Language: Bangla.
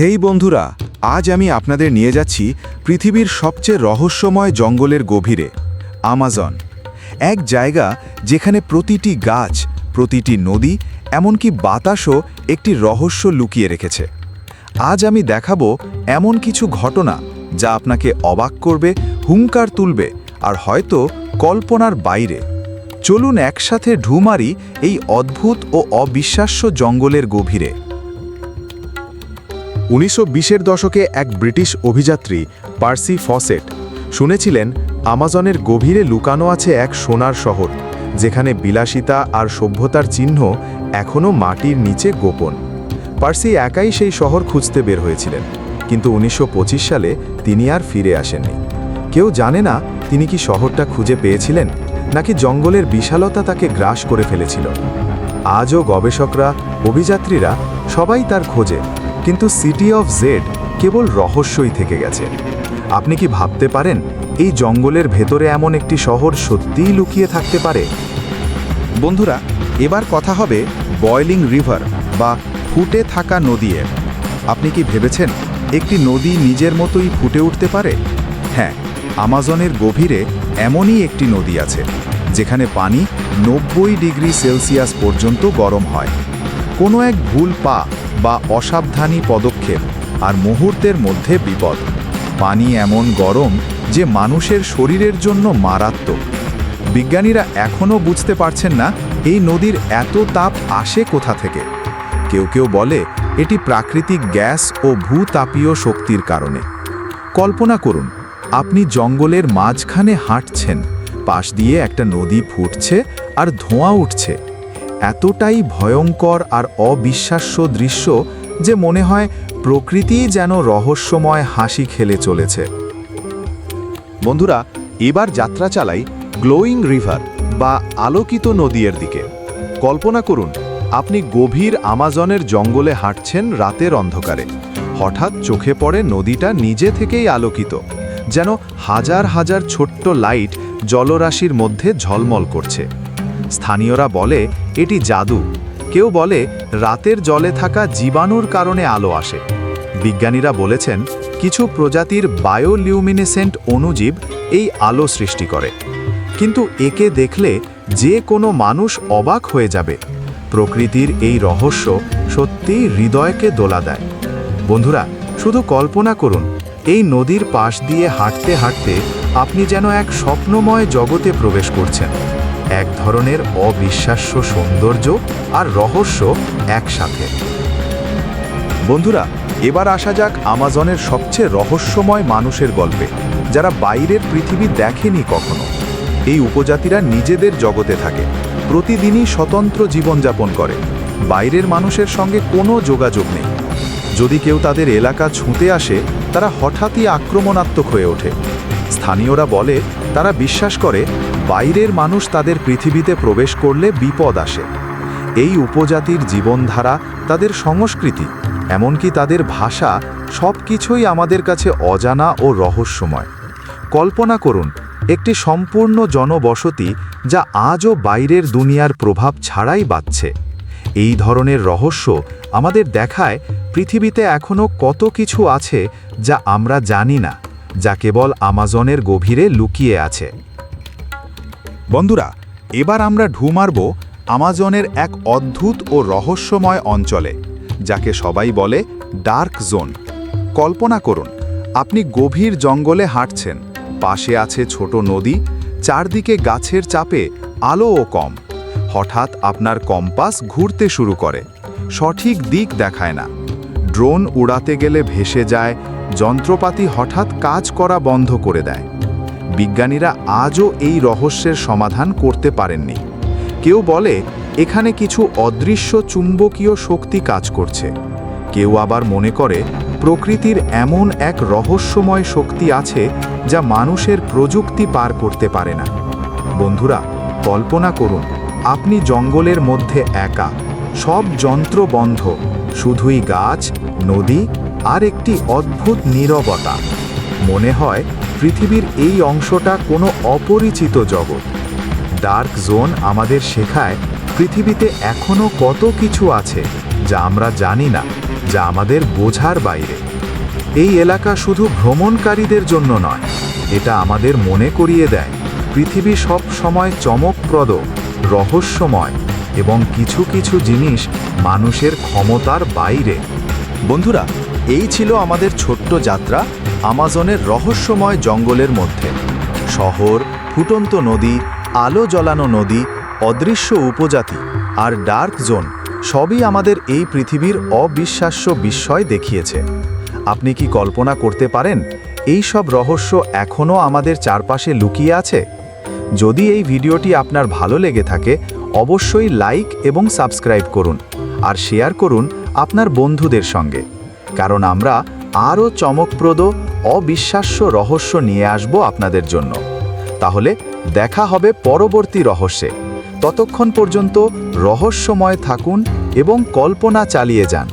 হেই বন্ধুরা, আজ আমি আপনাদের নিয়ে যাচ্ছি পৃথিবীর সবচেয়ে রহস্যময় জঙ্গলের গভীরে, আমাজন। এক জায়গা যেখানে প্রতিটি গাছ, প্রতিটি নদী, এমনকি বাতাসও একটি রহস্য লুকিয়ে রেখেছে। আজ আমি দেখাবো এমন কিছু ঘটনা যা আপনাকে অবাক করবে, হুঙ্কার তুলবে, আর হয়তো কল্পনার বাইরে। চলুন একসাথে ঢুমারি এই অদ্ভুত ও অবিশ্বাস্য জঙ্গলের গভীরে। উনিশশো বিশের দশকে এক ব্রিটিশ অভিযাত্রী, পার্সি ফসেট, শুনেছিলেন, আমাজনের গভীরে লুকানো আছে এক সোনার শহর, যেখানে বিলাসিতা আর সভ্যতার চিহ্ন এখনও মাটির নিচে গোপন। পার্সি একাই সেই শহর খুঁজতে বের হয়েছিলেন, কিন্তু উনিশশো পঁচিশ সালে তিনি আর ফিরে আসেননি। কেউ জানে না, তিনি কি শহরটা খুঁজে পেয়েছিলেন, নাকি জঙ্গলের বিশালতা তাকে গ্রাস করে ফেলেছিল। আজও গবেষকরা, অভিযাত্রীরা সবাই তার খোঁজে। কিন্তু সিটি অফ জেড কেবল রহস্যই থেকে গেছে। আপনি কি ভাবতে পারেন, এই জঙ্গলের ভেতরে এমন একটি শহর সত্যিই লুকিয়ে থাকতে পারে? বন্ধুরা, এবার কথা হবে বয়লিং রিভার বা ফুটে থাকা নদীয়ে। আপনি কি ভেবেছেন, একটি নদী নিজের মতোই ফুটে উঠতে পারে? হ্যাঁ আমাজনের গভীরে এমনই একটি নদী আছে, যেখানে পানি নব্বই ডিগ্রি সেলসিয়াস পর্যন্ত গরম হয়। কোনো এক ভুল পা বা অসাবধানী পদক্ষেপ আর মুহূর্তের মধ্যে বিপদ। পানি এমন গরম যে মানুষের শরীরের জন্য মারাত্মক। বিজ্ঞানীরা এখনও বুঝতে পারছেন না এই নদীর এত তাপ আসে কোথা থেকে। কেউ কেউ বলে এটি প্রাকৃতিক গ্যাস ও ভূতাপীয় শক্তির কারণে। কল্পনা করুন, আপনি জঙ্গলের মাঝখানে হাঁটছেন, পাশ দিয়ে একটা নদী ফুটছে আর ধোঁয়া উঠছে। এতটাই ভয়ঙ্কর আর অবিশ্বাস্য দৃশ্য যে মনে হয় প্রকৃতিই যেন রহস্যময় হাসি খেলে চলেছে। বন্ধুরা, এবার যাত্রা চালাই গ্লোয়িং রিভার বা আলোকিত নদীর দিকে। কল্পনা করুন, আপনি গভীর আমাজনের জঙ্গলে হাঁটছেন রাতের অন্ধকারে। হঠাৎ চোখে পড়ে নদীটা নিজে থেকেই আলোকিত, যেন হাজার হাজার ছোট্ট লাইট জলরাশির মধ্যে ঝলমল করছে। স্থানীয়রা বলে, এটি জাদু। কেউ বলে, রাতের জলে থাকা জীবাণুর কারণে আলো আসে। বিজ্ঞানীরা বলেছেন, কিছু প্রজাতির বায়োলিউমিনেসেন্ট অণুজীব এই আলো সৃষ্টি করে। কিন্তু একে দেখলে যে কোনো মানুষ অবাক হয়ে যাবে। প্রকৃতির এই রহস্য সত্যিই হৃদয়কে দোলা দেয়। বন্ধুরা, শুধু কল্পনা করুন, এই নদীর পাশ দিয়ে হাঁটতে হাঁটতে আপনি যেন এক স্বপ্নময় জগতে প্রবেশ করছেন। এক ধরনের অবিশ্বাস্য সৌন্দর্য আর রহস্য একসাথে। বন্ধুরা, এবার আসা যাক আমাজনের সবচেয়ে রহস্যময় মানুষের গল্পে, যারা বাইরের পৃথিবী দেখেনি কখনো। এই উপজাতিরা নিজেদের জগতে থাকে, প্রতিদিনই স্বতন্ত্র জীবনযাপন করে। বাইরের মানুষের সঙ্গে কোনো যোগাযোগ নেই। যদি কেউ তাদের এলাকা ছুঁতে আসে, তারা হঠাৎই আক্রমণাত্মক হয়ে ওঠে। স্থানীয়রা বলে, তারা বিশ্বাস করে বাইরের মানুষ তাদের পৃথিবীতে প্রবেশ করলে বিপদ আসে। এই উপজাতির জীবনধারা তাদের সংস্কৃতি, এমনকি তাদের ভাষা সব কিছুই আমাদের কাছে অজানা ও রহস্যময়। কল্পনা করুন, একটি সম্পূর্ণ জনবসতি যা আজও বাইরের দুনিয়ার প্রভাব ছাড়াই বাঁচছে। এই ধরনের রহস্য আমাদের দেখায় পৃথিবীতে এখনও কত কিছু আছে যা আমরা জানি না, যা কেবল আমাজনের গভীরে লুকিয়ে আছে। বন্ধুরা, এবার আমরা ঢু মারব আমাজনের এক অদ্ভুত ও রহস্যময় অঞ্চলে, যাকে সবাই বলে ডার্ক জোন। কল্পনা করুন, আপনি গভীর জঙ্গলে হাঁটছেন, পাশে আছে ছোট নদী, চারদিকে গাছের চাপে আলোও কম। হঠাৎ আপনার কম্পাস ঘুরতে শুরু করে, সঠিক দিক দেখায় না। ড্রোন উড়াতে গেলে ভেসে যায়, যন্ত্রপাতি হঠাৎ কাজ করা বন্ধ করে দেয়। বিজ্ঞানীরা আজও এই রহস্যের সমাধান করতে পারেননি। কেউ বলে, এখানে কিছু অদৃশ্য চুম্বকীয় শক্তি কাজ করছে। কেউ আবার মনে করে, প্রকৃতির এমন এক রহস্যময় শক্তি আছে যা মানুষের প্রযুক্তি পার করতে পারে না। বন্ধুরা, কল্পনা করুন, আপনি জঙ্গলের মধ্যে একা, সব যন্ত্র বন্ধ, শুধুই গাছ, নদী আর একটি অদ্ভুত নীরবতা। মনে হয় পৃথিবীর এই অংশটা কোনো অপরিচিত জগৎ। ডার্ক জোন আমাদের শেখায় পৃথিবীতে এখনও কত কিছু আছে যা আমরা জানি না, যা আমাদের বোঝার বাইরে। এই এলাকা শুধু ভ্রমণকারীদের জন্য নয়, এটা আমাদের মনে করিয়ে দেয়। পৃথিবী সব সময় চমকপ্রদ, রহস্যময় এবং কিছু কিছু জিনিস মানুষের ক্ষমতার বাইরে। বন্ধুরা এই ছিল আমাদের ছোট্ট যাত্রা আমাজনের রহস্যময় জঙ্গলের মধ্যে। শহর, ফুটন্ত নদী, আলো জ্বলানো নদী, অদৃশ্য উপজাতি আর ডার্ক জোন সবই আমাদের এই পৃথিবীর অবিশ্বাস্য বিস্ময় দেখিয়েছে। আপনি কি কল্পনা করতে পারেন এই সব রহস্য এখনও আমাদের চারপাশে লুকিয়ে আছে? যদি এই ভিডিওটি আপনার ভালো লেগে থাকে, অবশ্যই লাইক এবং সাবস্ক্রাইব করুন আর শেয়ার করুন আপনার বন্ধুদের সঙ্গে। কারণ আমরা আরও চমকপ্রদ, অবিশ্বাস্য রহস্য নিয়ে আসব আপনাদের জন্য। তাহলে দেখা হবে পরবর্তী রহস্যে। ততক্ষণ পর্যন্ত রহস্যময় থাকুন এবং কল্পনা চালিয়ে যান।